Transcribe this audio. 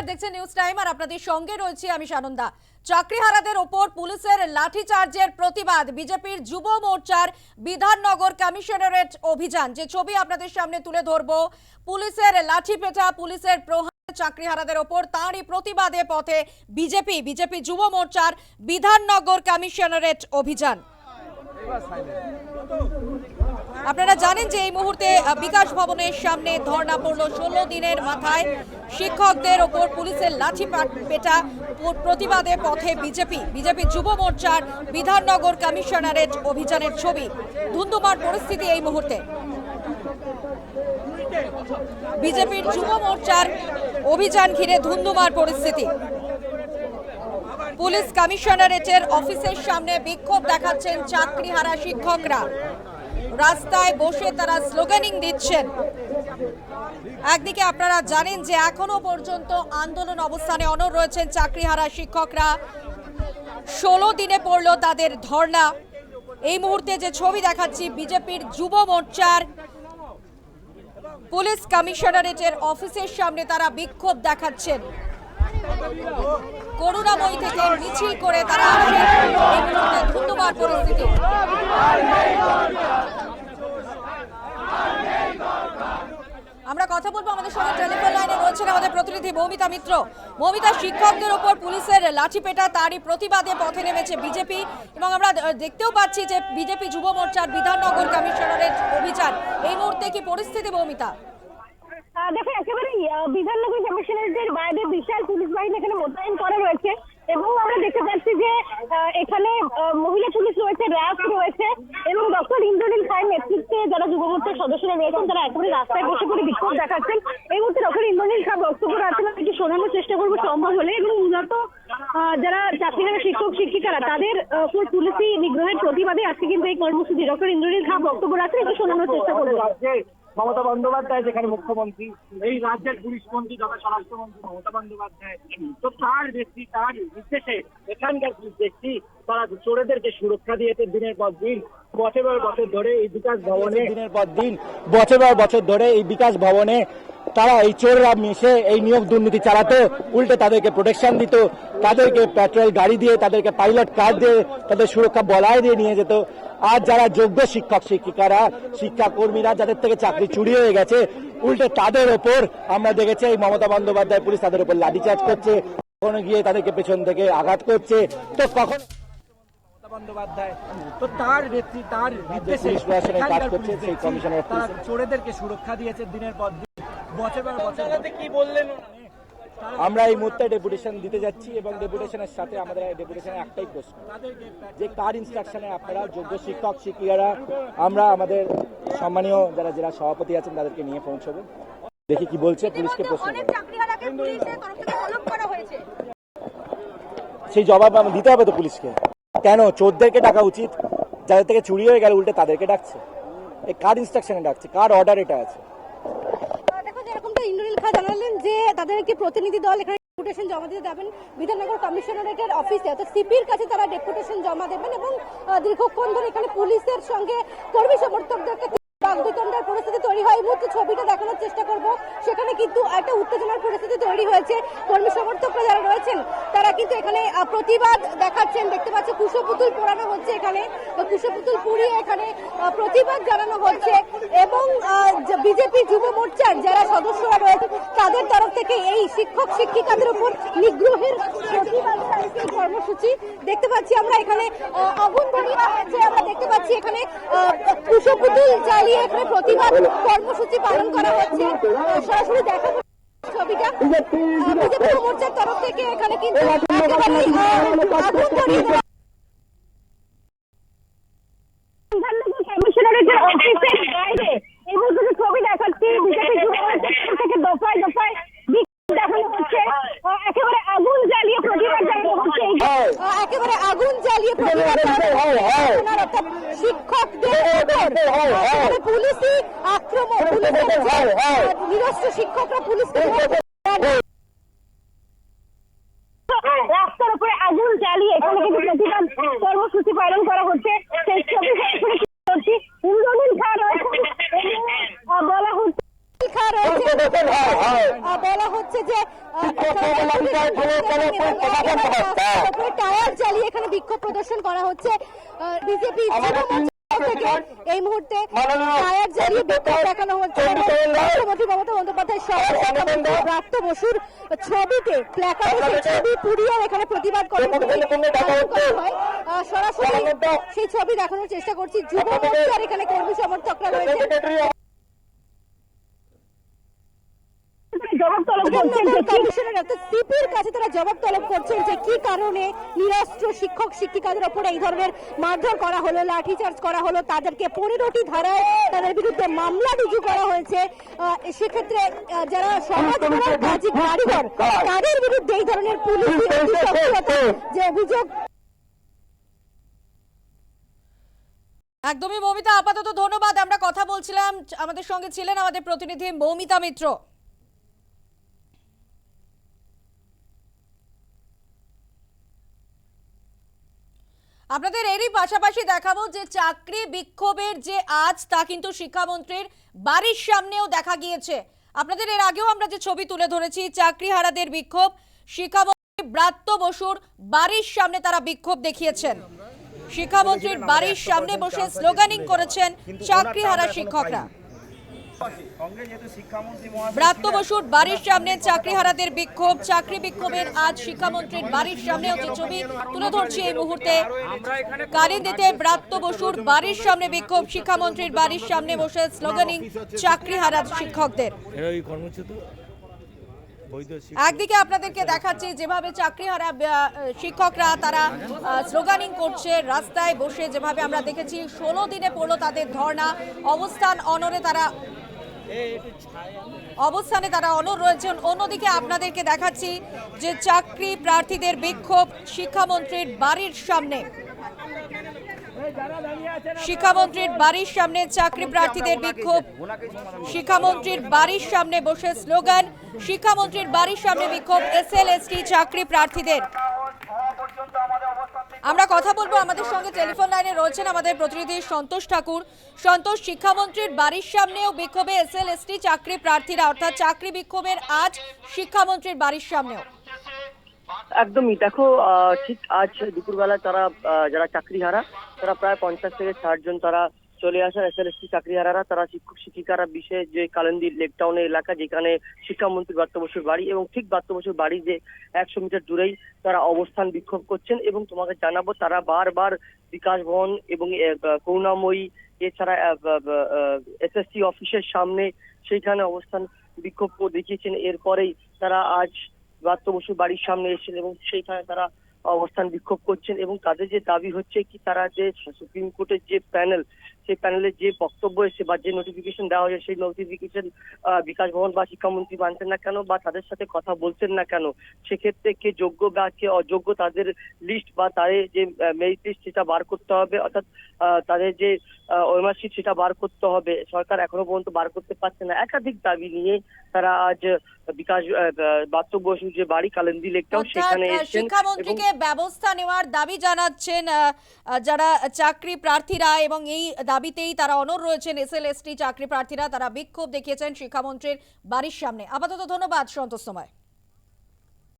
নমস্কার দেখছেন news time আর আপনাদের সঙ্গে রয়েছে আমি সানন্দা। চাকরিহারাদের ওপর পুলিশের লাঠিচার্জের প্রতিবাদ। বিজেপির যুব মোর্চার বিধাননগর কমিশনারেট অভিযান। যে ছবি আপনাদের সামনে তুলে ধরবো, পুলিশের লাঠি পেটা পুলিশের প্রহার চাকরিহারাদের ওপর তাঁরই প্রতিবাদে পথে বিজেপি বিজেপি যুব মোর্চার বিধাননগর কমিশনারেট অভিযান। আপনারা জানেন যে এই মুহূর্তে বিকাশ ভবনের সামনে ধর্ণা পড়ল ষোলো দিনের মাথায়। শিক্ষকদের ওপর পুলিশের লাঠি পেটা প্রতিবাদে পথে বিজেপি। বিজেপি যুব মোর্চার বিধাননগর কমিশনারেট অভিযানের ছবি। ধুন্ধুমার পরিস্থিতি এই মুহূর্তে। বিজেপির যুব মোর্চার অভিযান ঘিরে ধুন্ধুমার পরিস্থিতি। পুলিশ কমিশনারেটের অফিসের সামনে বিক্ষোভ দেখাচ্ছেন চাকরিহারা শিক্ষকরা। রাস্তায় বসে তারা স্লোগানিং দিচ্ছেন। একদিকে আপনারা জানেন যে এখনও পর্যন্ত আন্দোলন অবস্থানে অনর রয়েছেন চাকরিহারা শিক্ষকরা। ষোলো দিনে পড়ল তাদের ধর্ণা। এই মুহূর্তে যে ছবি দেখাচ্ছি, বিজেপির যুব মোর্চার পুলিশ কমিশনারেটের অফিসের সামনে তারা বিক্ষোভ দেখাচ্ছেন। করুণাময়ী থেকে মিছিল করে তারা ধুন্ধুমার পরিস্থিতি। কথা বলব। আমাদের সঙ্গে টেলিফোন লাইনে রয়েছেন আমাদের প্রতিনিধি মৌমিতা মিত্র। মৌমিতা, শিক্ষকদের ওপর পুলিশের লাঠিপেটা তারই প্রতিবাদে পথে নেমেছে বিজেপি এবং আমরা দেখতেও পাচ্ছি যে বিজেপি যুব মোর্চার বিধাননগর কমিশনারের অভিযান। এই মুহূর্তে কি পরিস্থিতি মৌমিতা? দেখো একেবারে বিধাননগর কমিশনারেটের বাইরে বিশাল পুলিশ বাহিনী এখানে মোতায়েন করা রয়েছে এবং আমরা দেখতে পাচ্ছি যে এখানে মহিলা পুলিশ রয়েছে, র্যাব রয়েছে এবং ইন্দ্রনীল খায়ের নেতৃত্বে যারা যুব সদস্যরা রয়েছেন, তারা একেবারে রাস্তায় বসে করে বিক্ষোভ দেখাচ্ছেন। এই মুহূর্তে ডক্টর ইন্দ্রনীল খা বক্তব্য রাখছেন, আমি একটু শোনানোর চেষ্টা করব, সম্ভব হলে। এবং মূলত যারা চাকরিহারা শিক্ষক, শিক্ষিকারা, তাদের উপর পুলিশি নিগ্রহের প্রতিবাদে আজকে কিন্তু এই কর্মসূচি। ডক্টর ইন্দ্রনীল খা বক্তব্য রাখছেন, একটু শোনানোর চেষ্টা করব। মমতা বন্দ্যোপাধ্যায়, যেখানে মুখ্যমন্ত্রী, এই রাজ্যের পুলিশ মন্ত্রী তথা স্বরাষ্ট্রমন্ত্রী মমতা বন্দ্যোপাধ্যায়। তো তার ব্যক্তি, তার নির্দেশে এখানকার পুলিশ ব্যক্তি, তারা চোরেদেরকে সুরক্ষা দিয়েছে দিনের পর দিন, বছরের বছর ধরে এই বিকাশ ভবনে দিনের পর দিন, বছরের বছর ধরে এই বিকাশ ভবনে তারা এই চোররা মিশে এই নিয়োগ দুর্নীতি চালাতো উল্টে তাদেরকে প্রোটেকশন দিত তাদেরকে পেট্রোল গাড়ি দিয়ে তাদেরকে পাইলট কার দিয়ে তাদের সুরক্ষা বলায় দিয়ে নিয়ে যেত। আর যারা যোগ্য শিক্ষক শিক্ষিকারা শিক্ষাকর্মীরা যাদের থেকে চাকরি চুরি হয়ে গেছে উল্টে তাদের ওপর আমরা দেখেছি এই মমতা বন্দ্যোপাধ্যায় পুলিশ তাদের উপর লাঠিচার্জ করছে কখনো গিয়ে তাদেরকে পেছন থেকে আঘাত করছে। তো কখন বন্দ্যোপাধ্যায় তো তার ব্যক্তি তার নির্দেশে কাজ করছে, সেই কমিশনের চোরেদেরকে সুরক্ষা দিয়েছে দিনের পর আমরা এই মুহূর্তে ডেপুটেশন দিতে যাচ্ছি এবং ডেপুটেশনের সাথে আমাদের ডেপুটেশনের একটাই প্রশ্ন। যে কার ইনস্ট্রাকশনে আপনারা যোগ্য শিক্ষক শিক্ষিকারা আমরা আমাদের সম্মানীয় যারা জেলা সভাপতি আছেন তাদেরকে নিয়ে পৌঁছবো। দেখি কি বলছে পুলিশকে প্রশ্ন সেই জবাব আমি দিতে হবে তো পুলিশকে। কেন? চোরদেরকে ডাকা উচিত যাদের থেকে চুরি হয়ে গেল উল্টে তাদেরকে ডাকছে। এই কার ইনস্ট্রাকশনে ডাকছে? কার অর্ডার এটা আছে দেখো যেরকমটা ইন্দ্রনীল খা জানালেন যে তাদের একটি প্রতিনিধি দল এখানে ডেপুটেশন জমা দিতে যাবেন বিধাননগর কমিশনারেটের অফিসে, অর্থাৎ সিপির কাছে তারা ডেপুটেশন জমা দেবেন এবং দীর্ঘক্ষণ ধরে এখানে পুলিশের সঙ্গে কর্মী সমর্থকদেরকে বাগবিতণ্ডার পরিস্থিতি তৈরি হয়। এই মুহূর্তে ছবিটা দেখানোর চেষ্টা করব। সেখানে কিন্তু একটা উত্তেজনার পরিস্থিতি তৈরি হয়েছে। কর্মী সমর্থকরা যারা রয়েছেন, তারা কিন্তু এখানে প্রতিবাদ দেখাচ্ছেন। দেখতে পাচ্ছি কুশপুতুল পোড়ানো হচ্ছে এখানে। কুশপুতুল পুড়িয়ে এখানে প্রতিবাদ জানানো হচ্ছে। এবং বিজেপি যুব মোর্চার যারা সদস্যরা রয়েছে, তাদের তরফ থেকে এই শিক্ষক শিক্ষিকাদের উপর নিগ্রহের কর্মসূচি। দেখতে পাচ্ছি আমরা এখানে আগুন ধরিয়ে আমরা দেখতে পাচ্ছি এখানে কুশপুতুল জ্বালিয়ে এখানে প্রতিবাদ কর্মসূচি পালন করা হচ্ছে। সরাসরি দেখাবো ছবিটা। বিজেপি মোর্চার তরফ থেকে এখানে কিন্তু আগুন ধরিয়ে দেওয়া বিধাননগর কমিশনারেটের অফিসের বাইরে এই মুহূর্তে ছবি দেখাচ্ছি বিজেপি যুব মোর্চার থেকে দফায় দফায় দেখানো হচ্ছে। একেবারে আগুন জ্বালিয়ে প্রতিবাদ জানানো হচ্ছে। একেবারে আগুন জ্বালিয়ে প্রতিবাদ অর্থাৎ শিক্ষকদের পুলিশি আক্রমণ পুলিশের যে, আহ, নিরস্ত্র শিক্ষকরা পুলিশকে রাস্তার উপরে আগুন জ্বালিয়ে এখানে কিন্তু প্রতিবাদ কর্মসূচি পালন করা হচ্ছে। সেই ছবি ধরছি। ইন্দ্রনীল খা আহ, বলা হচ্ছে রয়েছে বলা হচ্ছে যে টায়ার জ্বালিয়ে এখানে বিক্ষোভ প্রদর্শন করা হচ্ছে। বিজেপি এই মুহূর্তে টায়ার জ্বালিয়ে বিক্ষোভ দেখানো হচ্ছে। মুখ্যমন্ত্রী মমতা বন্দ্যোপাধ্যায় সহ বসুর ছবিতে প্ল্যাকার্ডে ছবি পুড়িয়ে এখানে প্রতিবাদ করে আহ, সরাসরি সেই ছবি দেখানোর চেষ্টা করছি। যুব মোর্চার এখানে কর্মী সমর্থকরা রয়েছে জবাব তলব বিধাননগর কমিশনের অর্থাৎ সিপির কাছে তারা জবাব তলব করছেন যে কি কারণে নিরস্ত্র শিক্ষক শিক্ষিকাদের ওপরে এই ধরনের মারধর করা হলো লাঠিচার্জ করা হলো তাদেরকে পনেরোটি ধারায় তাদের বিরুদ্ধে মামলা রুজু করা হয়েছে। সেক্ষেত্রে যারা সমাজ কাজী কারিগর তাদের বিরুদ্ধে এই ধরনের পুলিশ যে অভিযোগ একদমই মৌমিতা আপাতত ধন্যবাদ। আমরা কথা বলছিলাম আমাদের সঙ্গে ছিলেন আমাদের প্রতিনিধি মৌমিতা মিত্র। আপনাদের এরই পাশাপাশি দেখাবো যে চাকরি বিক্ষোভের যে আজ তা কিন্তু শিক্ষামন্ত্রীর বাড়ির সামনেও দেখা গিয়েছে। আপনাদের এর আগেও আমরা যে ছবি তুলে ধরেছি চাকরিহারাদের বিক্ষোভ শিক্ষামন্ত্রী ব্রাত্য বসুর বাড়ির সামনে তারা বিক্ষোভ দেখিয়েছেন। শিক্ষামন্ত্রীর বাড়ির সামনে বসে স্লোগানিং করেছেন চাকরি হারা শিক্ষকরা সঙ্গে যেহেতু শিক্ষামন্ত্রী মহাশয় ব্রাত্য বসুর বাড়ির সামনে চাকরিহারাদের বিক্ষোভ চাকরি বিক্ষোভের আজ শিক্ষামন্ত্রীর বাড়ির সামনেও যে ছবি তুলে ধরছি এই মুহূর্তে। কালিন্দিতে ব্রাত্য বসুর বাড়ির সামনে বিক্ষোভ শিক্ষামন্ত্রীর বাড়ির সামনে বসে স্লোগানিং চাকরিহারা শিক্ষকদের। এরা ওই কর্মচ্যুত বৈধ শিক্ষক একদিকে আপনাদেরকে দেখাচ্ছি যেভাবে চাকরিহারা আহ, শিক্ষকরা তারা স্লোগানিং করছে রাস্তায় বসে যেভাবে আমরা দেখেছি ষোলো দিনে পড়ল তাদের ধর্ণা অবস্থান অনরে তারা অবস্থানে তারা অনর রয়েছেন। অন্যদিকে আপনাদেরকে দেখাচ্ছি যে চাকরি প্রার্থীদের বিক্ষোভ শিক্ষামন্ত্রীর বাড়ির সামনে। শিক্ষামন্ত্রীর বাড়ির সামনে চাকরি প্রার্থীদের বিক্ষোভ। শিক্ষামন্ত্রীর বাড়ির সামনে বসে স্লোগান, শিক্ষামন্ত্রীর বাড়ির সামনে বিক্ষোভ, এসএলএসটি চাকরি প্রার্থীদের। আমরা কথা বলব আমাদের সঙ্গে টেলিফোন লাইনে রয়েছেন আমাদের প্রতিনিধি সন্তোষ ঠাকুর। সন্তোষ, শিক্ষামন্ত্রীর বাড়ির সামনেও বিক্ষোভে এস এল এস টি চাকরি প্রার্থীরা, অর্থাৎ চাকরি বিক্ষোভের আজ শিক্ষামন্ত্রীর বাড়ির সামনেও। একদমই। দেখো ঠিক আজ দুপুরবেলা তারা যারা চাকরি হারা তারা প্রায় পঞ্চাশ থেকে ষাট জন তারা চলে আসেন এস চাকরিহারারা, তারা শিক্ষক, শিক্ষিকারা বিশেষ যে কালেন্দি লেকটাউনের এলাকা যেখানে শিক্ষামন্ত্রী বার্ত বসুর বাড়ি এবং ঠিক বার্ত বসুর বাড়ি যে একশো মিটার দূরেই তারা অবস্থান বিক্ষোভ করছেন এবং তোমাকে জানাব তারা বারবার বিকাশ ভবন এবং করুণাময়ী এছাড়া এসএসসি অফিসের সামনে সেইখানে অবস্থান বিক্ষোভ দেখিয়েছেন। এরপরেই তারা আজ ব্রাত্য বসুর বাড়ির সামনে এসেছেন এবং সেইখানে তারা অবস্থান বিক্ষোভ করছেন এবং তাদের যে দাবি হচ্ছে কি তারা যে সুপ্রিম কোর্টের যে প্যানেল সেই প্যানেলের যে বক্তব্য এসে বা যে নোটিফিকেশন দেওয়া হয়েছে, সেই নোটিফিকেশন বিকাশ ভবন বা শিক্ষামন্ত্রী মানছেন না কেন বা তাদের সাথে কথা বলছেন না কেন? সেক্ষেত্রে কে যোগ্য বা কে অযোগ্য তাদের লিস্ট বা তাদের যে মেরিট লিস্ট সেটা বার করতে হবে, অর্থাৎ তাদের যে ওয়েমার্কশিট সেটা বার করতে হবে। সরকার এখনও পর্যন্ত বার করতে পারছে না। একাধিক দাবি নিয়ে তারা আজ বিকাশ বাস্তব বসু যে বাড়ি কালেন্দি লেকটাও সেখানে এসেছেন শিক্ষামন্ত্রীকে ব্যবস্থা নেওয়ার দাবি জানাচ্ছেন যারা চাকরি প্রার্থীরা এবং এই দাবিতেই তারা অনর রয়েছেন এসএলএসটি চাকরি প্রার্থীরা তারা বিক্ষোভ দেখিয়েছেন শিক্ষামন্ত্রীর বাড়ির সামনে। আপাতত ধন্যবাদ সন্তোষ সময়।